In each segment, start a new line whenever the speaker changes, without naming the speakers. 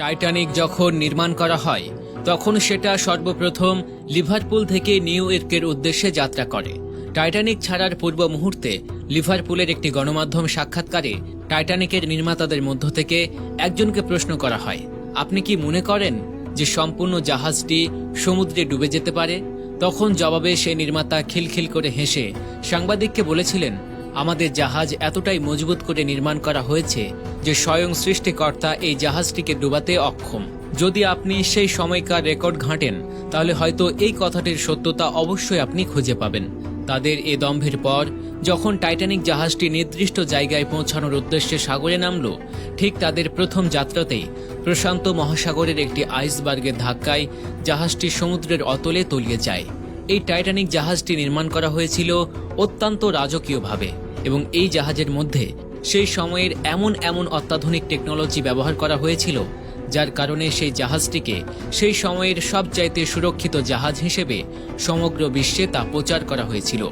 Titanic যখন নির্মাণ করা হয়, তখন সেটা সর্বপ্রথম লিভারপুল থেকে নিউ ইয়র্কের উদ্দেশ্যে যাত্রা করে। টাইটানিক ছাড়ার পূর্ব মুহূর্তে লিভারপুলের একটি গণমাধ্যম সাক্ষাৎকারে টাইটানিকের নির্মাতাদের মধ্য থেকে একজনকে প্রশ্ন করা হয়, আপনি কি মনে করেন যে সম্পূর্ণ জাহাজটি সমুদ্রে ডুবে যেতে পারে? তখন জবাবে সে নির্মাতা খিলখিল করে হেসে সাংবাদিককে বলেছিলেন আমাদের জাহাজ এতটাই মজবুত করে নির্মাণ করা হয়েছে যে স্বয়ং সৃষ্টিকর্তা এই জাহাজটিকে ডুবাতে অক্ষম। যদি আপনি সেই সময়কার রেকর্ড ঘাঁটেন, তাহলে হয়তো এই কথাটির সত্যতা অবশ্যই আপনি খুঁজে পাবেন। তাদের এ দম্ভের পর, যখন টাইটানিক জাহাজটি নির্দিষ্ট জায়গায় পৌঁছানোর উদ্দেশ্যে সাগরে নামল, ঠিক তাদের প্রথম যাত্রাতেই প্রশান্ত মহাসাগরের একটি আইসবার্গের ধাক্কায় জাহাজটি সমুদ্রের অতলে তলিয়ে যায়। এই টাইটানিক জাহাজটি নির্মাণ করা হয়েছিল অত্যন্ত রাজকীয়ভাবে। এবং এই জাহাজের মধ্যে সেই সময়ের এমন এমন অত্যাধুনিক টেকনোলজি ব্যবহার করা হয়েছিল, যার কারণে সেই জাহাজটিকে সেই সময়ের সবচাইতে সুরক্ষিত জাহাজ হিসেবে সমগ্র বিশ্বে তা প্রচার করা হয়েছিল।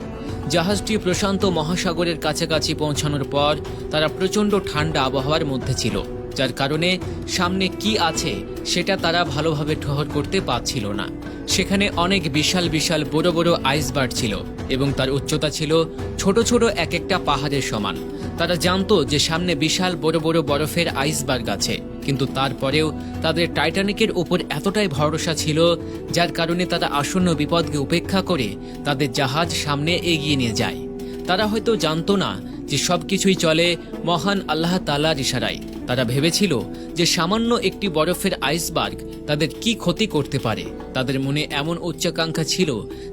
জাহাজটি প্রশান্ত মহাসাগরের কাছাকাছি পৌঁছানোর পর তারা প্রচণ্ড ঠান্ডা আবহাওয়ার মধ্যে ছিল, যার কারণে সামনে কি আছে সেটা তারা ভালোভাবে ঠহর করতে পারছিল না। সেখানে অনেক বিশাল বিশাল বড় বড় আইসবার্গ ছিল এবং তার উচ্চতা ছিল ছোট ছোট এক একটা পাহাড়ের সমান। তারা জানতো যে সামনে বিশাল বড় বড় বরফের আইসবার্গ আছে, কিন্তু তারপরেও তাদের টাইটানিকের উপর এতটাই ভরসা ছিল, যার কারণে তারা আসন্ন বিপদকে উপেক্ষা করে তাদের জাহাজ সামনে এগিয়ে নিয়ে যায়। তারা হয়তো জানতো না যে সবকিছুই চলে মহান আল্লাহ তালার ইশারায়। তারা ভেবেছিল যে সামান্য একটি বরফের আইসবার্গ তাদের কি ক্ষতি করতে পারে, তাদের মনে এমন উচ্চাকাঙ্ক্ষা ছিল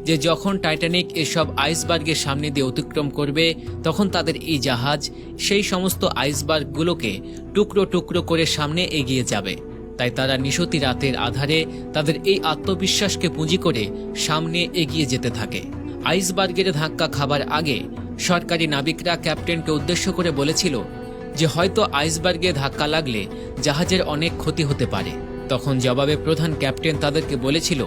যে যখন টাইটানিক এসব আইসবার্গের সামনে দিয়ে অতিক্রম করবে, তখন তাদের এই জাহাজ সেই সমস্ত আইসবার্গগুলোকে টুকরো টুকরো করে সামনে এগিয়ে যাবে। তাই তারা নিশতি রাতের আধারে তাদের এই আত্মবিশ্বাসকে পুঁজি করে সামনে এগিয়ে যেতে থাকে। আইসবার্গের ধাক্কা খাবার আগে সরকারি নাবিকরা ক্যাপ্টেনকে উদ্দেশ্য করে বলেছিল যে হয়তো আইসবার্গে ধাক্কা লাগলে জাহাজের অনেক ক্ষতি হতে পারে। তখন জবাবে প্রধান ক্যাপ্টেন তাদেরকে বলেছিল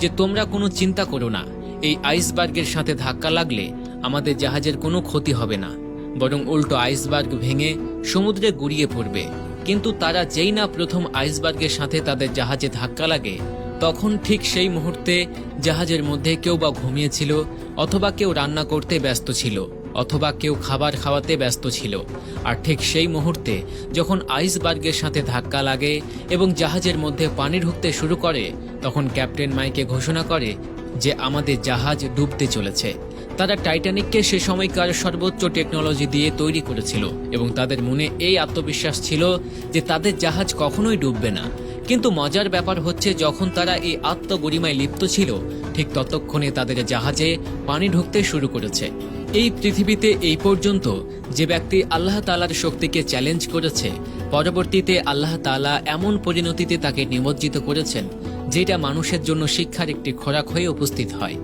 যে, তোমরা কোনো চিন্তা করো না। এই আইসবার্গের সাথে ধাক্কা লাগলে আমাদের জাহাজের কোনো ক্ষতি হবে না। বরং উল্টো আইসবার্গ ভেঙে সমুদ্রে গুড়িয়ে পড়বে। কিন্তু তারা যেই না প্রথম আইসবার্গের সাথে তাদের জাহাজে ধাক্কা লাগে, তখন ঠিক সেই মুহূর্তে জাহাজের মধ্যে কেউ বা ঘুমিয়েছিল অথবা কেউ রান্না করতে ব্যস্ত ছিল। অথবা কেউ খাবার খাওয়াতে ব্যস্ত ছিল। আর ঠিক সেই মুহূর্তে যখন আইসবার্গের সাথে ধাক্কা লাগে এবং জাহাজের মধ্যে পানি ঢুকতে শুরু করে, তখন ক্যাপ্টেন মাইকে ঘোষণা করে যে আমাদের জাহাজ ডুবতে চলেছে। তারা টাইটানিককে সে সময়কার সর্বোচ্চ টেকনোলজি দিয়ে তৈরি করেছিল এবং তাদের মনে এই আত্মবিশ্বাস ছিল যে তাদের জাহাজ কখনোই ডুববে না। কিন্তু মজার ব্যাপার হচ্ছে, যখন তারা এই আত্মগরিমায় লিপ্ত ছিল, ঠিক ততক্ষণে তাদের জাহাজে পানি ঢুকতে শুরু করেছে। এই পৃথিবীতে এই পর্যন্ত যে ব্যক্তি আল্লাহ তালার শক্তিকে চ্যালেঞ্জ করেছে, পরবর্তীতে আল্লাহ তালা এমন পরিণতিতে তাকে নিমজ্জিত করেছেন, যেটা মানুষের জন্য শিক্ষার একটি খোরাক হয়ে উপস্থিত হয়।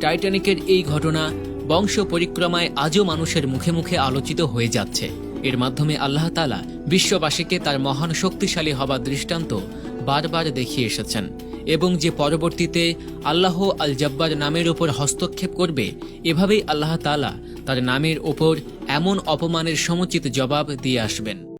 টাইটানিকের এই ঘটনা বংশ পরিক্রমায় আজও মানুষের মুখে মুখে আলোচিত হয়ে যাচ্ছে। এর মাধ্যমে আল্লাহ তালা বিশ্ববাসীকে তার মহান শক্তিশালী হবার দৃষ্টান্ত বারবার দেখিয়ে এসেছেন। এবং যে পরবর্তীতে আল্লাহ আল জব্বার নামের ওপর হস্তক্ষেপ করবে, এভাবেই আল্লাহ তালা তার নামের ওপর এমন অপমানের সমুচিত জবাব দিয়ে আসবেন।